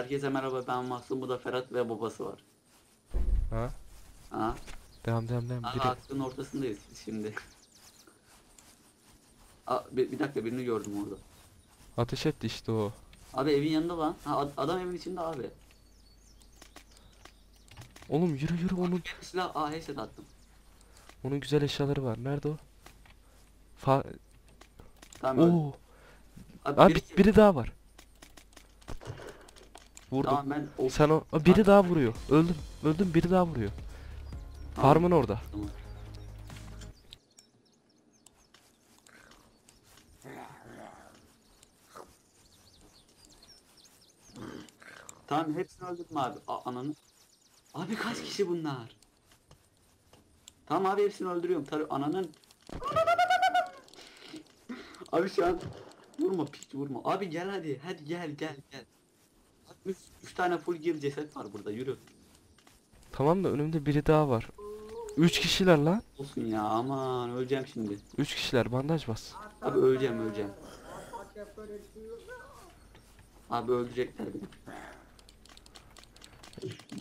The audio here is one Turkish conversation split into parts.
Herkese merhaba ben Mahsun bu da Ferhat ve babası var. Ha? Ha? Devam devam devam. Aha, Biri. hakkın ortasındayız şimdi. Aa, bir, bir dakika birini gördüm orada. Ateş etti işte o. Abi evin yanında lan. Ha, ad- adam evin içinde abi. Oğlum yürü yürü onun Silah aa headshot attım. onun güzel eşyaları var. Nerede o? Fa Tamam öldü. Oo. Abi, Aa, biri- bir- biri daha var. Vurdum. Tamam ben o Sen o Aa, biri daha vuruyor. Öldüm. Öldüm biri daha vuruyor. Tamam, Farmın orada. tamam. Tamam hepsini öldürdüm abi. A ananı. Abi kaç kişi bunlar? Tamam abi hepsini öldürüyorum. Tarı ananın. abi şu an vurma piç vurma. Abi gel hadi. Hadi gel gel gel. Üç, üç tane full gear ceset var burada yürü. Tamam da önümde biri daha var. Üç kişiler lan. Olsun ya aman öleceğim şimdi. Üç kişiler bandaj bas. Abi öleceğim öleceğim. Abi öldürecekler beni.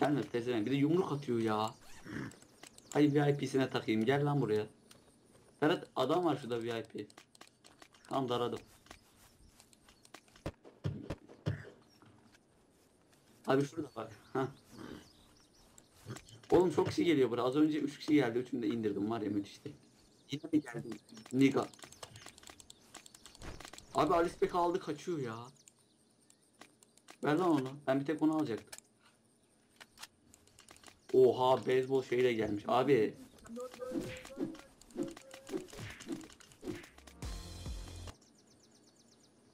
Gelme tezene bir de yumruk atıyor ya. Hay VIP'sine takayım gel lan buraya. Ferhat adam var şurada VIP. Tam daradım. Abi şurada bak. Hah. Oğlum çok kişi geliyor buraya. Az önce 3 kişi geldi. Üçünü de indirdim var ya müthişti. Yine mi geldi? Niga. Abi Alice Beck aldı kaçıyor ya. Ver lan onu. Ben bir tek onu alacaktım. Oha beyzbol şeyle gelmiş. Abi.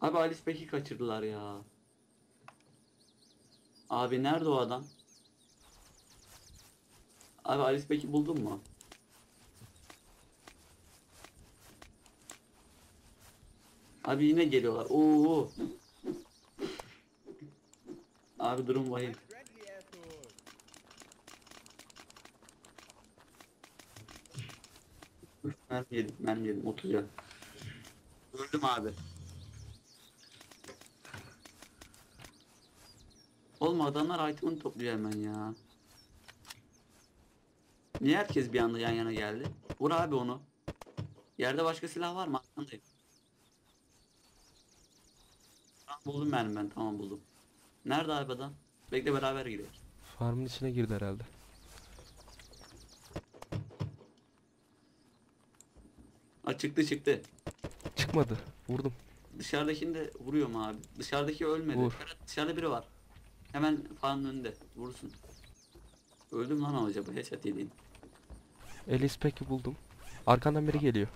Abi Alice Beck'i kaçırdılar ya. Abi nerede o adam? Abi Alice Beck'i buldun mu? Abi yine geliyorlar. Oo. Abi durum vahim. Mermi yedim, mermi yedim. 30 ya. Öldüm abi. Oğlum adamlar item'ını topluyor hemen ya. Niye herkes bir anda yan yana geldi? Vur abi onu. Yerde başka silah var mı? Arkandayım. Tamam buldum mermi ben tamam buldum. Nerede abi adam? Bekle beraber gidelim. Farmın içine girdi herhalde. Ha çıktı çıktı. Çıkmadı. Vurdum. Dışarıdakini de vuruyorum abi. Dışarıdaki ölmedi. Vur. Dışarıda biri var. Hemen fanın önünde. Vurursun. Öldüm lan acaba headshot yediğin. Alice Pack'i buldum. Arkandan biri geliyor.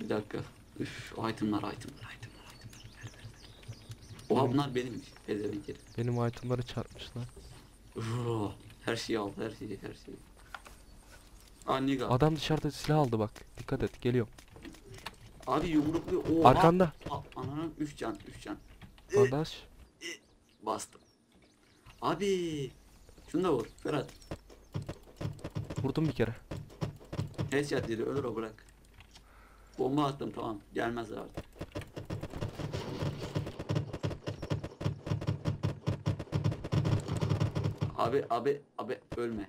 Bir dakika. Üf itemlar itemlar itemlar itemlar. Ver, ver, ver. Oha bunlar benimmiş. Pezevenk herif. Benim itemları çarpmışlar. Uf, Her şeyi al her şeyi her şeyi. Aa Niga. Adam dışarıda silah aldı bak. Dikkat et geliyor. Abi yumrukluyor. Oha. Arkanda. Aa, Ananın 3 can 3 can. Bandaj. Bastım. Abi. Şunu da vur Ferhat. Vurdum bir kere. Headshot dedi ölür o bırak. Bomba attım tamam gelmezler artık. Abi abi abi ölme.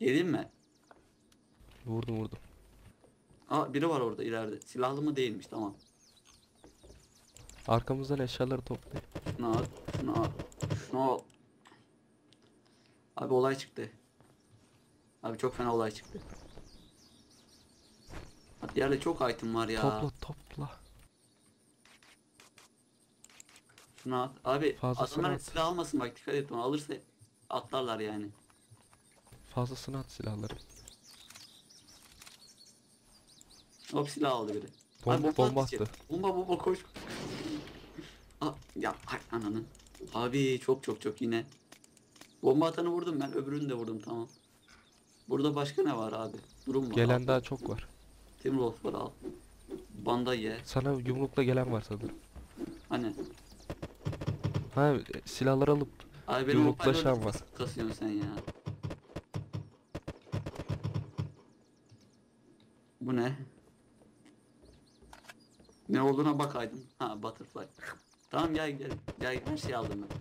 Yedin mi? Vurdum vurdum. Aa biri var orada ileride. Silahlı mı değilmiş tamam. Arkamızdan eşyaları toplayın. Şunu al, şunu al, şunu al. Abi olay çıktı. Abi çok fena olay çıktı. Bak yerde çok item var ya. Topla topla. Şunu at. Abi Fazlasını adamlar at. silah almasın bak dikkat et onu alırsa atlarlar yani. Fazlasını at silahları. Hop silah aldı biri. Bom- Abi bomba içeri. attı. Bomba bomba koş. Ya ay ananın. Abi çok çok çok yine. Bomba atanı vurdum ben öbürünü de vurdum tamam. Burada başka ne var abi? Durum var. Gelen al. daha çok var. Timrolf var al. Banda ye. Sana yumrukla gelen var sanırım. Hani. Ha silahları alıp Abi benim Yumruklaşan var. kasıyorsun sen ya. Bu ne? Ne olduğuna bakaydın. Ha butterfly. Tamam gel gel. Gel her şeyi aldım ben.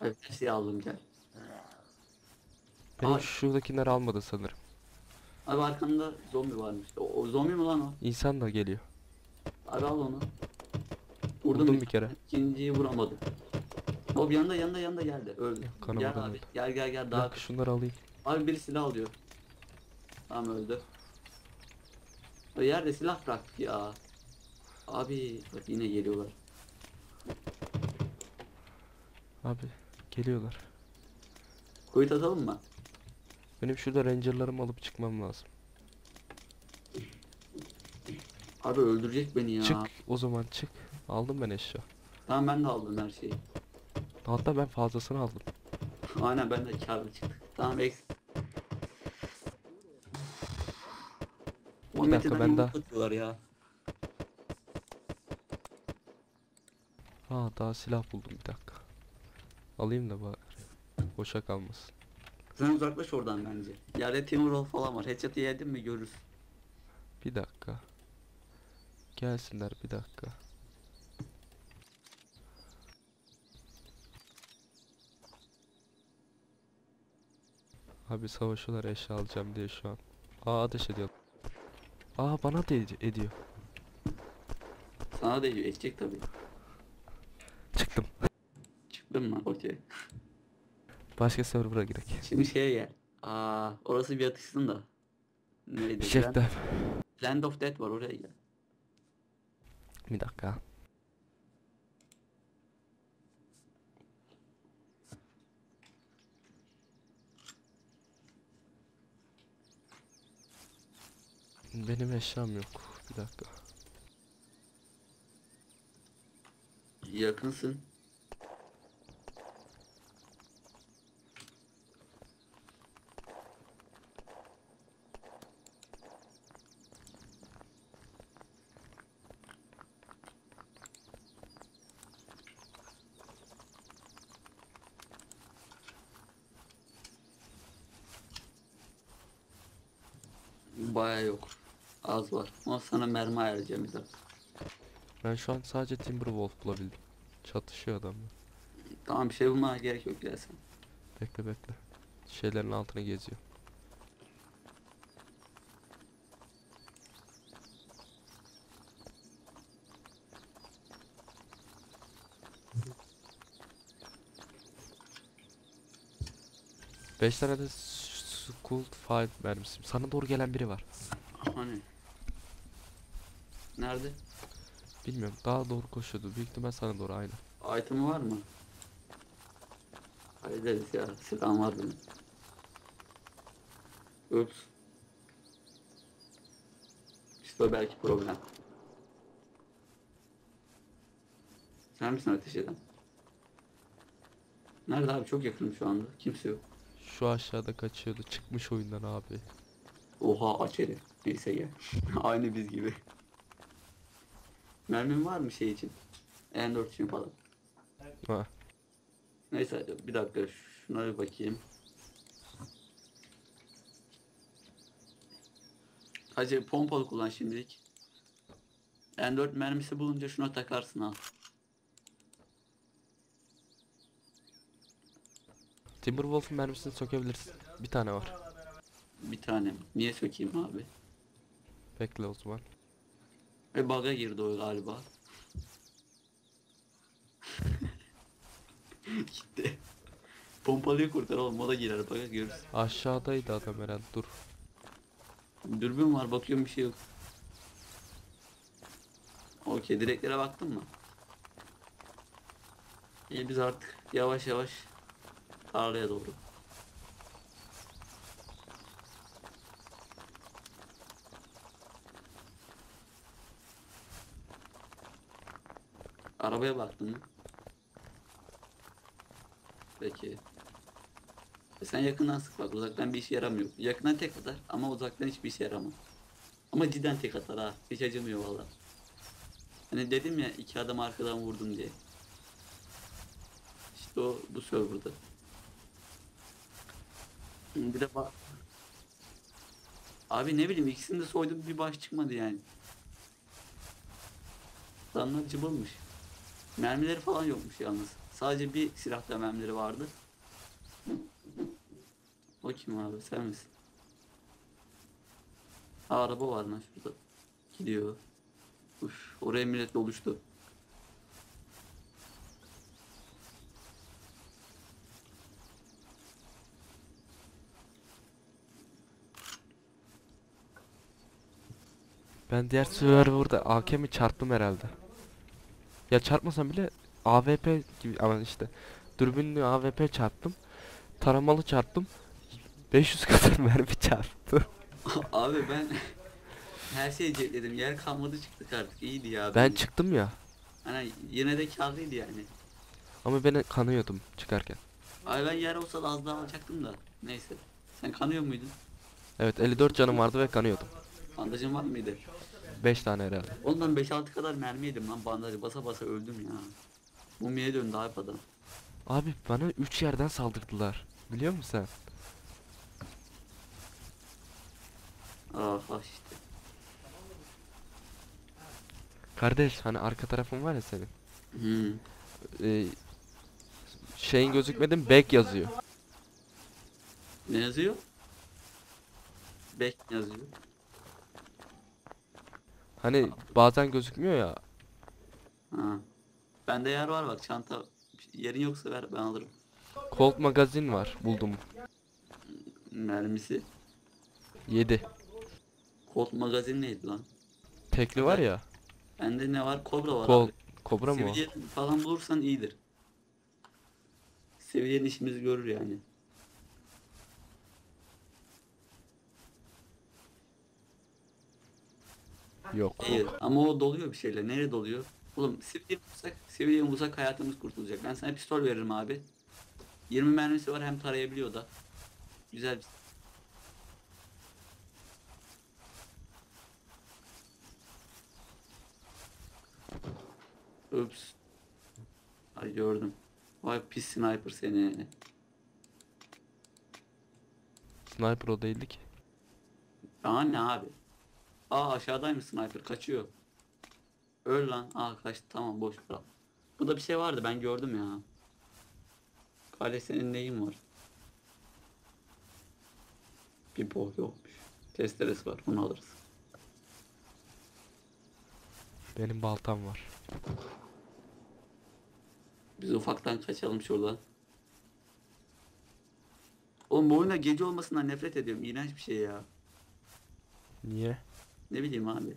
Abi her şeyi aldım gel. Benim Aa. şuradakileri almadı sanırım. Abi arkanda zombi varmış. O, o zombi mi lan o? İnsan da geliyor. Abi al onu. Vurdum bir kere. İkinciyi vuramadım. O bir yanda yanda yanda geldi. Öldü. Kanamadan Gel abi. Gel gel gel daha. dakika şunları alayım. Abi biri silah alıyor. Tamam öldü. Yerde silah bıraktık ya. Abi bak yine geliyorlar. Abi geliyorlar. Kuyut atalım mı? Benim şurada rangerlarımı alıp çıkmam lazım. Abi öldürecek beni ya. Çık o zaman çık. Aldım ben eşya. Tamam ben de aldım her şeyi. Hatta ben fazlasını aldım. Aynen ben de karlı çıktık. Tamam eks. Bir dakika, ben daha- ya. Aa daha silah buldum bir dakika. Alayım da bari. Boşa kalmasın. Sen uzaklaş oradan bence. Yerde Timurwolf falan var. Headshot'ı yedin mi görürüz. Bir dakika. Gelsinler bir dakika. Abi savaşıyorlar eşya alacağım diye şu an. Aa ateş ediyor. Aa bana da ed- ediyor. Sana da edecek tabii. Çıktım. Çıktın mı? Okey. Başka server'a gidelim. Şimdi şeye gel. Aa, orası bir atışsın da. Land, Şefler. Land of Death var oraya gel. Bir dakika. Benim eşyam yok. Bir dakika. Yakınsın. Baya yok. Az var. Ama sana mermi ayarlayacağım bir dakika. Ben şu an sadece Timberwolf bulabildim. Çatışıyor adamlar. Tamam bir şey bulmana gerek yok ya sen. Bekle bekle. Şeylerin altına geziyor. Beş tane de School Five mermisi. Sana doğru gelen biri var. Hani? Nerede? Bilmiyorum. Daha doğru koşuyordu. Büyük ihtimal sana doğru aynı. Item'ı var mı? Hallederiz ya. Silahım var benim. Ups. İşte belki problem. Sen misin ateş eden? Nerede abi? Çok yakınım şu anda. Kimse yok. Şu aşağıda kaçıyordu. Çıkmış oyundan abi. Oha aç herif. Neyse gel. Aynı biz gibi. Mermin var mı şey için? N4 için falan. Ha. Neyse bir dakika şuna bir bakayım. Hacı pompalı kullan şimdilik. N4 mermisi bulunca şuna takarsın al. Timberwolf'un mermisini sökebilirsin. Bir tane var. Bir tane. Niye sökeyim abi? Bekle o zaman. Ve bug'a girdi o galiba. Gitti. Pompalıyı kurtar oğlum o da girer bug'a görürüz. Aşağıdaydı adam herhalde. Dur. Dürbün var bakıyorum bir şey yok. Okey direklere baktın mı? İyi biz artık yavaş yavaş tarlaya doğru. Arabaya baktın? Peki. E sen yakından sık bak uzaktan bir işe yaramıyor. Yakından tek atar ama uzaktan hiçbir işe yaramaz. Ama cidden tek atar ha. Hiç acımıyor valla. Hani dedim ya iki adam arkadan vurdum diye. İşte o bu serverda. Bir de bak. Abi ne bileyim ikisini de soydum bir baş çıkmadı yani. Adamlar cıbılmış. Mermileri falan yokmuş yalnız. Sadece bir silahta mermileri vardı. O kim abi sen misin? Araba var lan şurada. Gidiyor. Uf, oraya millet doluştu. Ben diğer serverda AKM'i çarptım herhalde. Ya çarpmasam bile AWP gibi ama işte dürbünlü AWP çarptım. Taramalı çarptım. 500 kadar mermi çarptı. abi ben her şeyi cepledim. Yer kalmadı çıktık artık. İyiydi ya. Ben çıktım ya. Hani yine de karlıydı yani. Ama ben kanıyordum çıkarken. Ay ben yer olsa da az daha alacaktım da. Neyse. Sen kanıyor muydun? Evet 54 canım vardı ve kanıyordum. Bandajın var mıydı? 5 tane herhalde. Ondan 5-6 kadar mermi yedim lan bandajı basa basa öldüm ya. Mumiye döndü abi adam. Abi bana 3 yerden saldırdılar. Biliyor musun sen? Ah ah işte. Kardeş hani arka tarafın var ya senin. Hmm. Ee, şeyin gözükmedi mi? Back yazıyor. Ne yazıyor? Bek yazıyor. Hani bazen gözükmüyor ya. Ha. Bende yer var bak çanta. Yerin yoksa ver ben alırım. Colt magazin var buldum. Mermisi. 7. Colt magazin neydi lan? Tekli var ya. Bende ne var? Kobra var Colt. abi. Kobra mı o? Seviye falan bulursan iyidir. Seviyen işimizi görür yani. Yok. Hayır ama o doluyor bir şeyle. Nereye doluyor? Oğlum sivriye bulsak, sivriye bulsak hayatımız kurtulacak. Ben sana pistol veririm abi. 20 mermisi var hem tarayabiliyor da. Güzel bir Ups. Ay gördüm. Vay pis sniper seni. Sniper o değildi ki. Daha ne abi? Aa aşağıdaymış sniper kaçıyor. Öl lan. Aa kaçtı tamam boş bırak. Bu da bir şey vardı ben gördüm ya. Kale senin neyin var? Pipo yokmuş. Testeresi var onu alırız. Benim baltam var. Biz ufaktan kaçalım şuradan. Oğlum bu oyunda gece olmasından nefret ediyorum. İğrenç bir şey ya. Niye? Ne bileyim abi.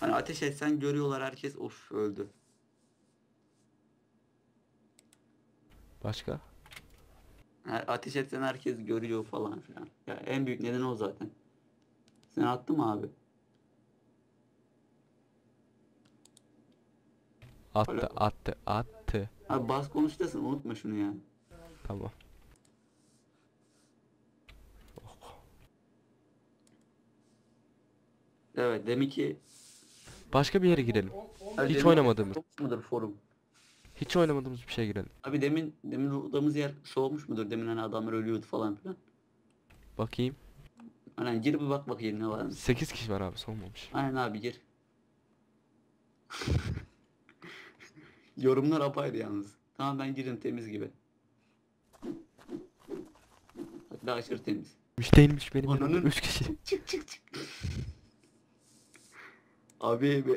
Hani ateş etsen görüyorlar herkes of öldü. Başka? Ha, Ateş etsen herkes görüyor falan filan. Ya en büyük neden o zaten. Sen attın mı abi? Attı, Öyle. attı, attı. Abi bas konuştasın unutma şunu ya. Tamam. Evet demek ki Başka bir yere girelim. Abi Hiç demin- oynamadığımız. Soğumuş mudur forum? Hiç oynamadığımız bir şeye girelim. Abi demin demin ruhladığımız yer soğumuş mudur? Demin hani adamlar ölüyordu falan filan. Bakayım. Hani gir bir bak bakayım ne var mı? 8 kişi var abi sonmamış. Aynen abi gir. Yorumlar apayrı yalnız. Tamam ben girin temiz gibi. Hatta aşırı temiz. Müşteriymiş benim Ananın- yanımda 3 kişi. Çık çık çık. Abi be.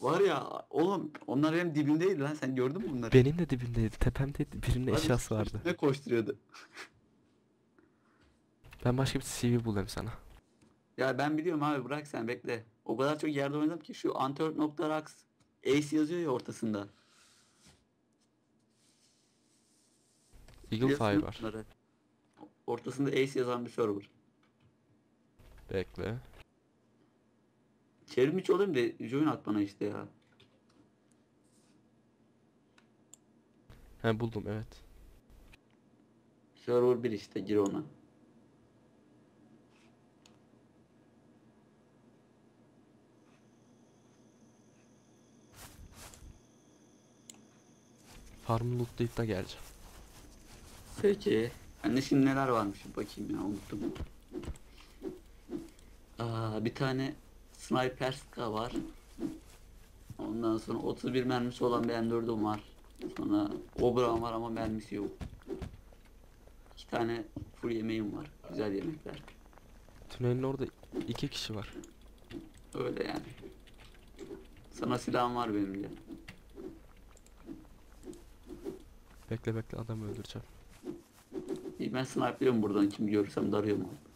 Var ya oğlum onlar benim dibimdeydi lan sen gördün mü bunları? Benim de dibimdeydi. Tepemdeydi. Birinin Abi eşyası vardı. Ne koşturuyordu? Ben başka bir CV bulayım sana. Ya ben biliyorum abi bırak sen bekle. O kadar çok yerde oynadım ki şu antörp.rax Ace yazıyor ya ortasında. Eagle Fire var. Ortasında Ace yazan bir server. Bekle. Çevrim içi olayım da join at bana işte ya. He buldum evet. Server 1 işte gir ona. Farmı lootlayıp da geleceğim. Peki. Anne şimdi neler varmış bakayım ya unuttum. Aa, bir tane sniper ska var. Ondan sonra 31 mermisi olan bir M4'üm var. Sonra Oberon var ama mermisi yok. İki tane full yemeğim var. Güzel yemekler. Tünelin orada iki kişi var. Öyle yani. Sana silahım var benim de. Bekle bekle adamı öldüreceğim. İyi ben sniper'lıyorum buradan kim görürsem darıyorum abi.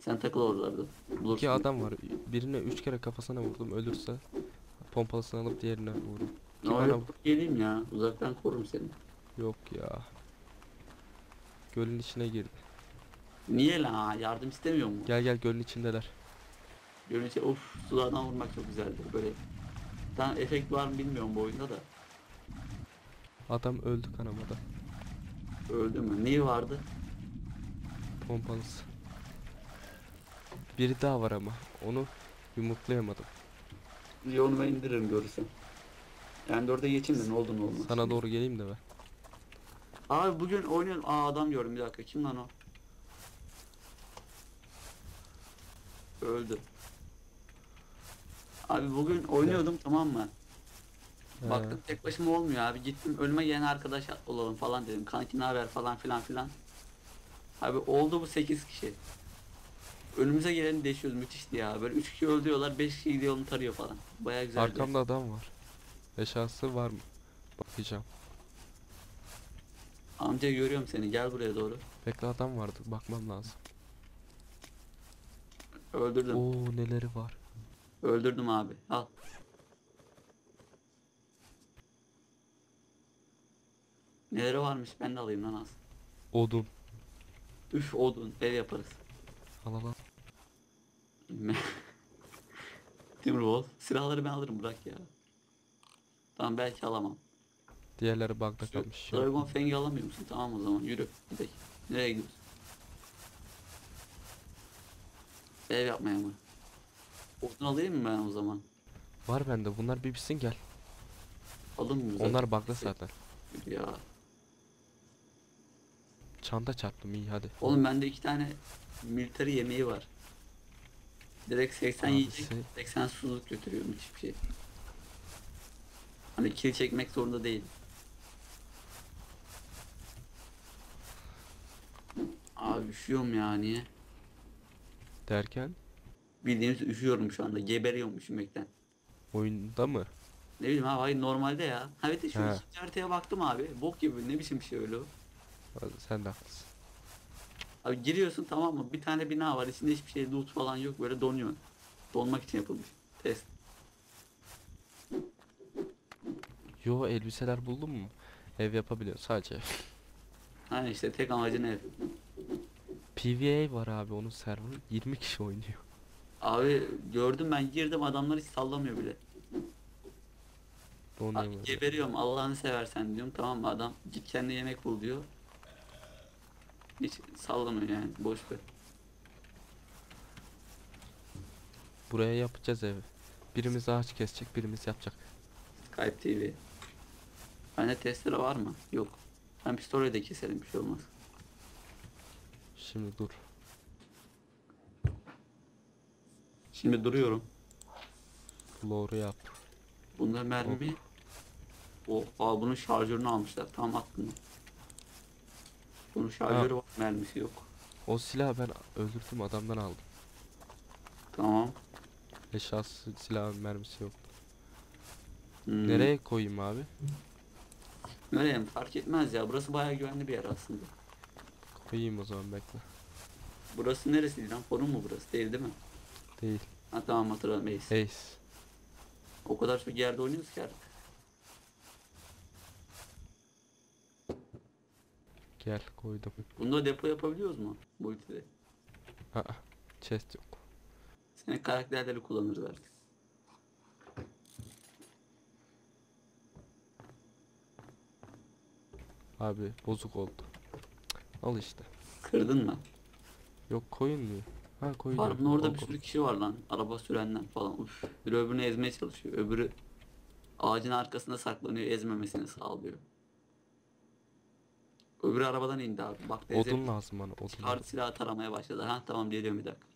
Sen takıl oralarda. Bulursun. İki adam var. Birine üç kere kafasına vurdum. Ölürse pompalısını alıp diğerine vururum. Ki Ne bana geleyim ya. Uzaktan korurum seni. yok ya. Gölün içine girdi. Niye? Ha, Yardım istemiyor mu? Gel gel gölün içindeler. Görünce of sulardan vurmak çok güzeldi. Böyle tam efekt var mı bilmiyorum bu oyunda da. Adam öldü kanamada. Öldü mü? Neyi vardı? Pompalısı. Biri daha var ama. Onu yumruklayamadım. İyi onu ben indiririm görürsem. Yani orada geçeyim de ne oldu ne olmaz. Sana doğru geleyim de ben. Abi bugün oynuyorum. Aa adam gördüm bir dakika. Kim lan o? Öldü. Abi bugün oynuyordum tamam mı? He. Baktım tek başıma olmuyor abi. Gittim önüme yeni arkadaş olalım falan dedim. Kanki ne haber falan filan filan. Abi oldu bu 8 kişi. Önümüze geleni deşiyoruz müthişti ya. Böyle 3 kişi öldürüyorlar 5 kişi gidiyor onu tarıyor falan. Baya güzeldi. Arkamda adam var. Eşyası var mı? Bakacağım. Amca görüyorum seni gel buraya doğru. Bekle adam vardı. Bakmam lazım. Öldürdüm. Oo neleri var. Öldürdüm abi. Al. Neleri varmış ben de alayım lan az. Odun. Üf odun ev yaparız. Al al al. Timberwolf. Silahları ben alırım bırak ya. Tamam belki alamam. Diğerleri bug'da kalmış. Dragon Fang'i alamıyor musun? Tamam o zaman yürü. Gidelim. Nereye gidiyoruz? Ev yapmaya mı? Odun alayım mı ben o zaman? Var bende. Bunlar bir bitsin gel. Alın mı? zaten? Onlar bug'da zaten. Yürü Ya. Çanta çarptım iyi hadi. Oğlum bende iki tane military yemeği var. Direkt 80 Abisi. yiyecek, 80 susuzluk götürüyor müthiş bir şey. Hani kill çekmek zorunda değil. Abi üşüyorum ya niye? Derken Bildiğiniz üşüyorum şu anda. Geberiyorum üşümekten. oyunda mı? Ne bileyim abi hayır normalde ya. Ha bir de şu He. ikinci haritaya baktım abi. Bok gibi ne biçim bir şey öyle o. Sen de haklısın. Abi giriyorsun tamam mı? Bir tane bina var. içinde hiçbir şey loot falan yok. Böyle donuyor. Donmak için yapılmış. Test. Yo elbiseler buldun mu? Ev yapabiliyor sadece. Hani işte tek amacı ne? PVA var abi onun serverı 20 kişi oynuyor. Abi gördüm ben girdim adamlar hiç sallamıyor bile. Abi Donayım geberiyorum Allah'ını seversen diyorum tamam mı adam git kendi yemek bul diyor. Hiç sallamıyor yani boş ver. Buraya yapacağız evi. Birimiz ağaç kesecek, birimiz yapacak. Skype TV. Bende testere var mı? Yok. Ben pistoleyi de keserim bir şey olmaz. Şimdi dur. Şimdi duruyorum. Floor'u yap. Bunda mermi. Oh, aa, bunun şarjörünü almışlar. Tam aklımda. Bunun şarjörü var, mermisi yok. O silahı ben öldürdüm adamdan aldım. Tamam. Eşyası silahın mermisi yok. Hmm. Nereye koyayım abi? Nereye mi? Fark etmez ya. Burası bayağı güvenli bir yer aslında. Koyayım o zaman bekle. Burası neresi lan? Forum mu burası? Değil değil mi? Değil. Ha tamam hatırladım Ace. Ace. O kadar çok yerde oynuyoruz ki artık. Gel koydum. Bunda depo yapabiliyoruz mu? Bu ülkede. Aa, chest yok. Senin karakterleri kullanırız artık. Abi bozuk oldu. Al işte. Kırdın mı? Yok koyun mu? Ha koydum. Var bunun orada bir sürü kişi var lan. Araba sürenler falan. Uf. Biri öbürünü ezmeye çalışıyor. Öbürü ağacın arkasında saklanıyor. Ezmemesini sağlıyor. Öbürü arabadan indi abi. Bak teyze Odun lazım bana odun. çıkardı silahı taramaya başladı. Ha tamam geliyorum bir dakika.